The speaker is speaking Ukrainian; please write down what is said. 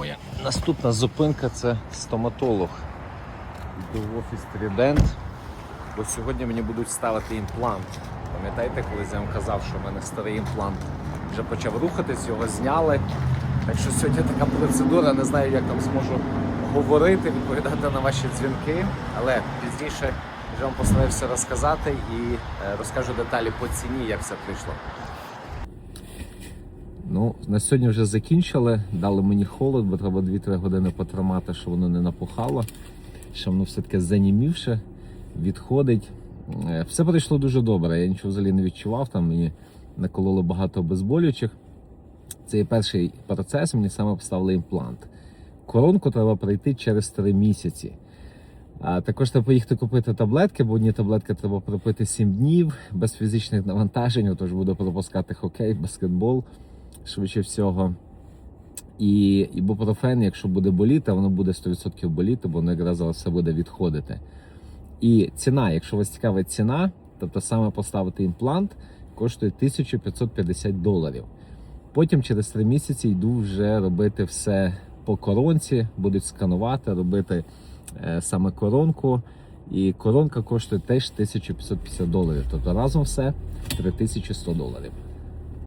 Моя наступна зупинка це стоматолог. Йду в офіс Trident, бо сьогодні мені будуть ставити імплант. Пам'ятаєте, коли я вам казав, що в мене старий імплант вже почав рухатись, його зняли. Так що сьогодні така процедура, не знаю, як там зможу говорити, відповідати на ваші дзвінки, але пізніше вже вам постарався розказати і е, розкажу деталі по ціні, як все прийшло. Ну, на сьогодні вже закінчили. Дали мені холод, бо треба 2-3 години потримати, щоб воно не напухало. Щоб воно все-таки занімівше, відходить. Е, Все пройшло дуже добре. Я нічого взагалі не відчував. Там мені накололо багато обезболюючих. Це є перший процес, мені саме поставили імплант. Коронку треба пройти через 3 місяці. А також треба поїхати купити таблетки, бо одні таблетки треба пропити 7 днів без фізичних навантажень, тож буду пропускати хокей, баскетбол швидше всього. І ібупрофен, якщо буде боліти, воно буде 100% боліти, бо воно якраз все буде відходити. І ціна, якщо вас цікавить ціна, тобто саме поставити імплант, коштує 1550 доларів. Потім через 3 місяці йду вже робити все по коронці, будуть сканувати, робити е, саме коронку. І коронка коштує теж 1550 доларів. Тобто разом все 3100 доларів.